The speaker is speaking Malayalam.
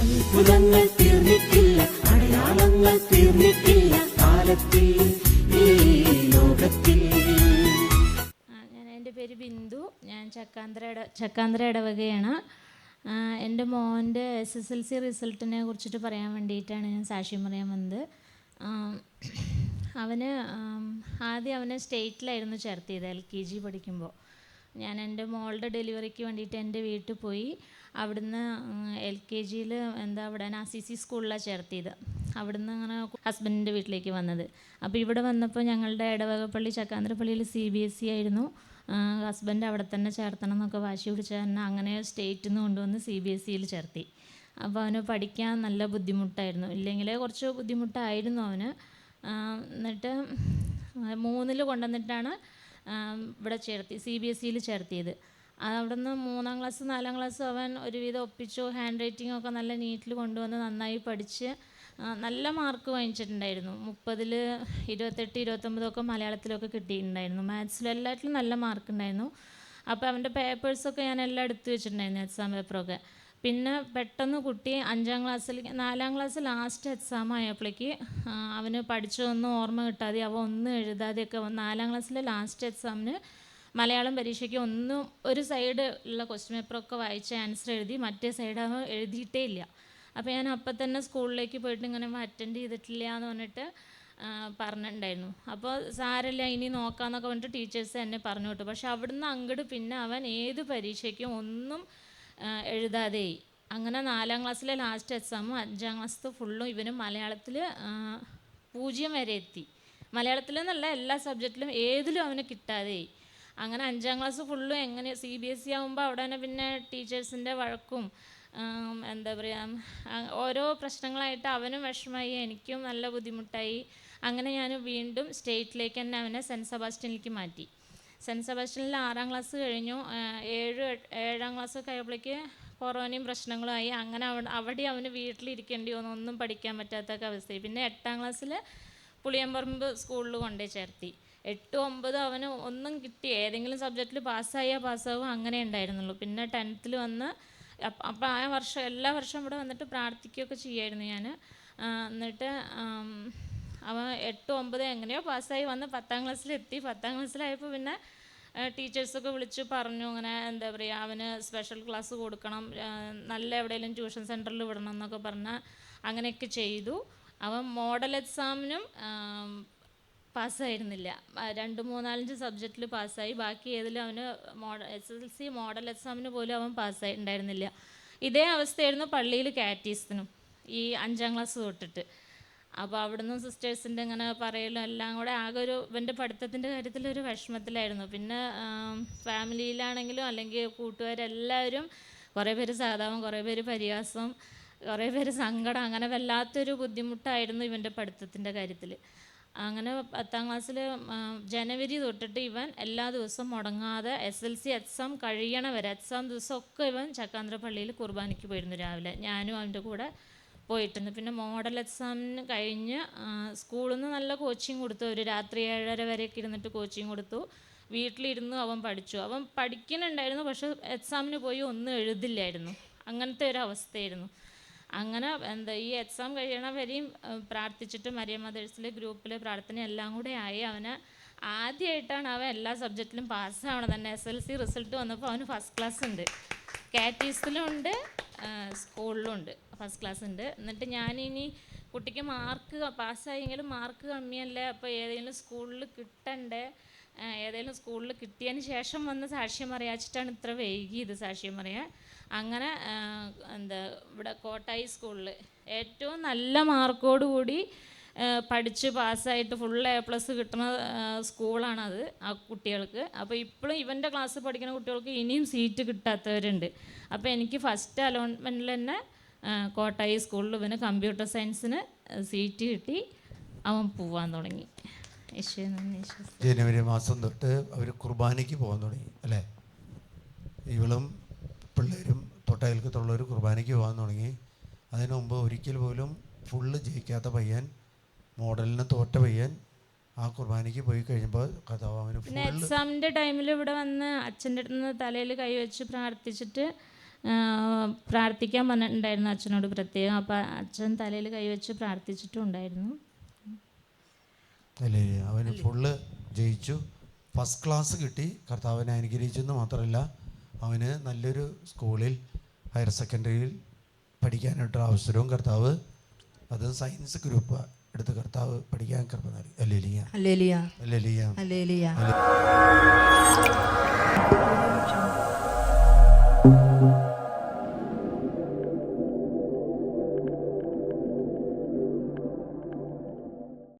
അത്ഭുതങ്ങൾ തീർന്നിട്ടില്ല അടയാളങ്ങൾ തീർന്നിട്ടില്ല കാലത്തിൽ എന്റെ പേര് ബിന്ദു. ഞാൻ ചക്കാന്തര ചക്കാന്തര ഇടവകയാണ്. എന്റെ മോന്റെ എസ് എസ് എൽ സി റിസൾട്ടിനെ കുറിച്ചിട്ട് പറയാൻ വേണ്ടിയിട്ടാണ് ഞാൻ സാക്ഷ്യം പറയാൻ വന്നത്. അവന് ആദ്യം അവനെ സ്റ്റേറ്റിലായിരുന്നു ചേർത്തിയത് എൽ കെ ജി പഠിക്കുമ്പോൾ. ഞാൻ എന്റെ മോളുടെ ഡെലിവറിക്ക് വേണ്ടിയിട്ട് എന്റെ വീട്ടിൽ പോയി. അവിടുന്ന് എൽ കെ ജിയിൽ എന്താ അവിടെ സി സി സ്കൂളിലാണ് ചേർത്തിയത്. അവിടുന്ന് അങ്ങനെ ഹസ്ബൻഡിന്റെ വീട്ടിലേക്ക് വന്നത്. അപ്പോൾ ഇവിടെ വന്നപ്പോൾ ഞങ്ങളുടെ ഇടവകപ്പള്ളി ചക്കാന്തരപ്പള്ളിയിൽ സി ബി എസ് സി ആയിരുന്നു. ഹസ്ബൻഡ് അവിടെ തന്നെ ചേർത്തണം എന്നൊക്കെ വാശി പിടിച്ച തന്നെ അങ്ങനെ സ്റ്റേറ്റിൽ നിന്ന് കൊണ്ടുവന്ന് സി ബി എസ് സിയിൽ ചേർത്തി. അപ്പോൾ അവന് പഠിക്കാൻ നല്ല ബുദ്ധിമുട്ടായിരുന്നു. ഇല്ലെങ്കിൽ കുറച്ച് ബുദ്ധിമുട്ടായിരുന്നു അവന്. എന്നിട്ട് മൂന്നിൽ കൊണ്ടുവന്നിട്ടാണ് ഇവിടെ ചേർത്തി സി ബി എസ് സിയിൽ ചേർത്തിയത്. അവിടെ നിന്ന് മൂന്നാം ക്ലാസ് നാലാം ക്ലാസ് അവൻ ഒരുവിധം ഒപ്പിച്ചു. ഹാൻഡ് റൈറ്റിംഗ് ഒക്കെ നല്ല നീറ്റിൽ കൊണ്ടുവന്ന് നന്നായി പഠിച്ച് നല്ല മാർക്ക് വാങ്ങിച്ചിട്ടുണ്ടായിരുന്നു. മുപ്പതിൽ ഇരുപത്തെട്ട് ഇരുപത്തൊമ്പതൊക്കെ മലയാളത്തിലൊക്കെ കിട്ടിയിട്ടുണ്ടായിരുന്നു. മാത്സിലും എല്ലാറ്റിലും നല്ല മാർക്ക് ഉണ്ടായിരുന്നു. അപ്പോൾ അവന്റെ പേപ്പേഴ്സൊക്കെ ഞാൻ എല്ലാം എടുത്തു വെച്ചിട്ടുണ്ടായിരുന്നു എക്സാം പേപ്പറൊക്കെ പിന്നെ പെട്ടെന്ന് കുട്ടി അഞ്ചാം ക്ലാസ്സിൽ നാലാം ക്ലാസ് ലാസ്റ്റ് എക്സാം ആയപ്പോഴേക്ക് അവന് പഠിച്ചതൊന്നും ഓർമ്മ കിട്ടാതെ അവ ഒന്നും എഴുതാതെയൊക്കെ നാലാം ക്ലാസ്സിലെ ലാസ്റ്റ് എക്സാമിന് മലയാളം പരീക്ഷയ്ക്ക് ഒന്നും ഒരു സൈഡ് ഉള്ള ക്വസ്റ്റ്യൻ പേപ്പറൊക്കെ വായിച്ച് ആൻസർ എഴുതി മറ്റേ സൈഡ് എഴുതിയിട്ടേ ഇല്ല. അപ്പോൾ ഞാൻ അപ്പം തന്നെ സ്കൂളിലേക്ക് പോയിട്ട് ഇങ്ങനെ അറ്റൻഡ് ചെയ്തിട്ടില്ല എന്ന് പറഞ്ഞിട്ട് പറഞ്ഞിട്ടുണ്ടായിരുന്നു. അപ്പോൾ സാരല്ല ഇനി നോക്കാമെന്നൊക്കെ പറഞ്ഞിട്ട് ടീച്ചേഴ്സ് എന്നെ പറഞ്ഞു വിട്ടു. പക്ഷെ അവിടുന്ന് അങ്ങോട്ട് പിന്നെ അവൻ ഏത് പരീക്ഷയ്ക്കും ഒന്നും എഴുതാതെയായി അങ്ങനെ നാലാം ക്ലാസ്സിലെ ലാസ്റ്റ് എക്സാമും അഞ്ചാം ക്ലാസ് ഫുള്ളും ഇവന് മലയാളത്തിൽ പൂജ്യം വരെ എത്തി. മലയാളത്തിൽ എന്നല്ല എല്ലാ സബ്ജക്റ്റിലും ഏതിലും അവന് കിട്ടാതെയായി അങ്ങനെ അഞ്ചാം ക്ലാസ് ഫുള്ളും എങ്ങനെ സി ബി എസ് ഇ ആകുമ്പോൾ അവിടെ തന്നെ പിന്നെ ടീച്ചേഴ്സിന്റെ വഴക്കും എന്താ പറയുക ഓരോ പ്രശ്നങ്ങളായിട്ട് അവനും വിഷമമായി എനിക്കും നല്ല ബുദ്ധിമുട്ടായി. അങ്ങനെ ഞാൻ വീണ്ടും സ്റ്റേറ്റിലേക്ക് തന്നെ അവനെ സെന്റ് സെബാസ്റ്റ്യനിലേക്ക് മാറ്റി. സെന്റ് സെബാസ്റ്റ്യനിൽ ആറാം ക്ലാസ് കഴിഞ്ഞു. ഏഴ് ഏഴാം ക്ലാസ് ആയപ്പോഴേക്ക് കൊറോണയും പ്രശ്നങ്ങളുമായി അങ്ങനെ അവിടെ അവിടെ അവന് വീട്ടിലിരിക്കേണ്ടി വന്നു. ഒന്നും പഠിക്കാൻ പറ്റാത്തൊക്കെ അവസ്ഥയായി. പിന്നെ എട്ടാം ക്ലാസ്സിൽ പുളിയമ്പറമ്പ് സ്കൂളിൽ കൊണ്ടുപോയി ചേർത്തി. എട്ട് ഒമ്പത് അവന് ഒന്നും കിട്ടി. ഏതെങ്കിലും സബ്ജക്റ്റിൽ പാസ്സായാൽ പാസ്സാവും അങ്ങനെ ഉണ്ടായിരുന്നുള്ളൂ. പിന്നെ ടെൻത്തിൽ വന്ന് അപ്പം ആ വർഷം എല്ലാ വർഷവും ഇവിടെ വന്നിട്ട് പ്രാർത്ഥിക്കുകയൊക്കെ ചെയ്യായിരുന്നു ഞാൻ എന്നിട്ട് അവൻ എട്ട് ഒമ്പത് എങ്ങനെയോ പാസ്സായി വന്ന് പത്താം ക്ലാസ്സിലെത്തി പത്താം ക്ലാസ്സിലായപ്പോൾ പിന്നെ ടീച്ചേഴ്സൊക്കെ വിളിച്ച് പറഞ്ഞു അങ്ങനെ എന്താ പറയുക അവന് സ്പെഷ്യൽ ക്ലാസ് കൊടുക്കണം നല്ല എവിടെയെങ്കിലും ട്യൂഷൻ സെന്ററിൽ വിടണം എന്നൊക്കെ പറഞ്ഞാൽ അങ്ങനെയൊക്കെ ചെയ്തു. അവൻ മോഡൽ എക്സാമിനും പാസ്സായിരുന്നില്ല. രണ്ട് മൂന്നാലഞ്ച് സബ്ജക്റ്റിൽ പാസ്സായി. ബാക്കി ഏതിലും അവന് model S L C model എക്സാമിന് പോലും അവൻ പാസ്സായി ഉണ്ടായിരുന്നില്ല. ഇതേ അവസ്ഥയായിരുന്നു പള്ളിയിൽ കാറ്റീസിനും ഈ അഞ്ചാം ക്ലാസ് തൊട്ടിട്ട്. അപ്പോൾ അവിടുന്ന് സിസ്റ്റേഴ്സിന്റെ ഇങ്ങനെ പറയലും എല്ലാം കൂടെ ആകെ ഒരു ഇവന്റെ പഠിത്തത്തിന്റെ കാര്യത്തിൽ ഒരു വിഷമത്തിലായിരുന്നു. പിന്നെ ഫാമിലിയിലാണെങ്കിലും അല്ലെങ്കിൽ കൂട്ടുകാരെല്ലാവരും കുറേ പേര് സഹതാപം കുറേ പേര് പരിഹാസം കുറേ പേര് സങ്കടം അങ്ങനെ വല്ലാത്തൊരു ബുദ്ധിമുട്ടായിരുന്നു ഇവന്റെ പഠിത്തത്തിന്റെ കാര്യത്തിൽ അങ്ങനെ പത്താം ക്ലാസ്സിൽ ജനുവരി തൊട്ടിട്ട് ഇവൻ എല്ലാ ദിവസവും മുടങ്ങാതെ എസ് എൽ സി എക്സാം കഴിയണ വരെ എക്സാം ദിവസമൊക്കെ ഇവൻ ചക്കാന്തര പള്ളിയിൽ കുർബാനയ്ക്ക് പോയിരുന്നു രാവിലെ. ഞാനും അവന്റെ കൂടെ പോയിട്ടുണ്ട്. പിന്നെ മോഡൽ എക്സാമിന് കഴിഞ്ഞ് സ്കൂളിൽ നിന്ന് നല്ല കോച്ചിങ് കൊടുത്തു. ഒരു രാത്രി ഏഴര വരെയൊക്കെ ഇരുന്നിട്ട് കോച്ചിങ് കൊടുത്തു. വീട്ടിലിരുന്നു അവൻ പഠിച്ചു. അവൻ പഠിക്കുന്നുണ്ടായിരുന്നു പക്ഷെ എക്സാമിന് പോയി ഒന്നും എഴുതില്ലായിരുന്നു. അങ്ങനത്തെ ഒരു അവസ്ഥയായിരുന്നു. അങ്ങനെ എന്താ ഈ എക്സാം കഴിയണ വരെയും പ്രാർത്ഥിച്ചിട്ട് മരിയ മദേഴ്സിലെ ഗ്രൂപ്പിലെ പ്രാർത്ഥന എല്ലാം കൂടെ ആയി അവന് ആദ്യമായിട്ടാണ് അവൻ എല്ലാ സബ്ജക്റ്റിലും പാസ്സാവണത് തന്നെ. എസ് എൽ സി റിസൾട്ട് വന്നപ്പോൾ അവന് ഫസ്റ്റ് ക്ലാസ് ഉണ്ട്. കാറ്റീസിലും ഉണ്ട് സ്കൂളിലും ഉണ്ട് ഫസ്റ്റ് ക്ലാസ് ഉണ്ട്. എന്നിട്ട് ഞാനിനി കുട്ടിക്ക് മാർക്ക് പാസ്സായെങ്കിലും മാർക്ക് കമ്മിയല്ലേ അപ്പോൾ ഏതെങ്കിലും സ്കൂളിൽ കിട്ടണ്ടേ? ഏതെങ്കിലും സ്കൂളിൽ കിട്ടിയതിന് ശേഷം വന്ന് സാക്ഷ്യം അറിയാച്ചിട്ടാണ് ഇത്ര വൈകിയത് സാക്ഷ്യം പറയാൻ. അങ്ങനെ എന്താ ഇവിടെ കോട്ടായി സ്കൂളിൽ ഏറ്റവും നല്ല മാർക്കോടുകൂടി പഠിച്ച് പാസ്സായിട്ട് ഫുൾ എ പ്ലസ് കിട്ടുന്ന സ്കൂളാണത് ആ കുട്ടികൾക്ക്. അപ്പോൾ ഇപ്പോഴും ഇവന്റെ ക്ലാസ് പഠിക്കുന്ന കുട്ടികൾക്ക് ഇനിയും സീറ്റ് കിട്ടാത്തവരുണ്ട്. അപ്പോൾ എനിക്ക് ഫസ്റ്റ് അലോട്ട്മെന്റിൽ തന്നെ കോട്ടായി സ്കൂളിൽ ഇവന് കമ്പ്യൂട്ടർ സയൻസിന് സീറ്റ് കിട്ടി. അവൻ പോവാൻ തുടങ്ങി. ജനുവരി മാസം തൊട്ട് അവർ കുർബാനയ്ക്ക് പോകാൻ തുടങ്ങി അല്ലേ? ഇവളും പിള്ളേരും തൊട്ടയൽക്കത്തുള്ളവർ കുർബാനയ്ക്ക് പോകാൻ തുടങ്ങി. അതിനു മുമ്പ് ഒരിക്കൽ പോലും ഫുള്ള് ജയിക്കാത്ത പയ്യൻ മോഡലിന് തോറ്റ പയ്യൻ ആ കുർബാനയ്ക്ക് പോയി കഴിയുമ്പോൾ കഥാവ് അവന് പിന്നെ എക്സാമിന്റെ ടൈമിൽ ഇവിടെ വന്ന് അച്ഛന്റെ അടുത്ത് നിന്ന് തലയിൽ കൈവച്ച് പ്രാർത്ഥിച്ചിട്ട് പ്രാർത്ഥിക്കാൻ പറഞ്ഞിട്ടുണ്ടായിരുന്നു അച്ഛനോട് പ്രത്യേകം. അപ്പോൾ അച്ഛൻ തലയിൽ കൈവച്ച് പ്രാർത്ഥിച്ചിട്ടും അല്ലേ? അവന് ഫുള്ള് ജയിച്ചു. ഫസ്റ്റ് ക്ലാസ് കിട്ടി. കർത്താവിനെ അനുഗ്രഹിച്ചെന്ന് മാത്രമല്ല അവന് നല്ലൊരു സ്കൂളിൽ ഹയർ സെക്കൻഡറിയിൽ പഠിക്കാനായിട്ടൊരു അവസരവും കർത്താവ് അത് സയൻസ് ഗ്രൂപ്പ് എടുത്ത് കർത്താവ് പഠിക്കാൻ കൃപ നൽകി. അല്ലേലിയ. അല്ലേലിയ. അല്ലേലിയ. അല്ലേലിയ. അല്ലെ-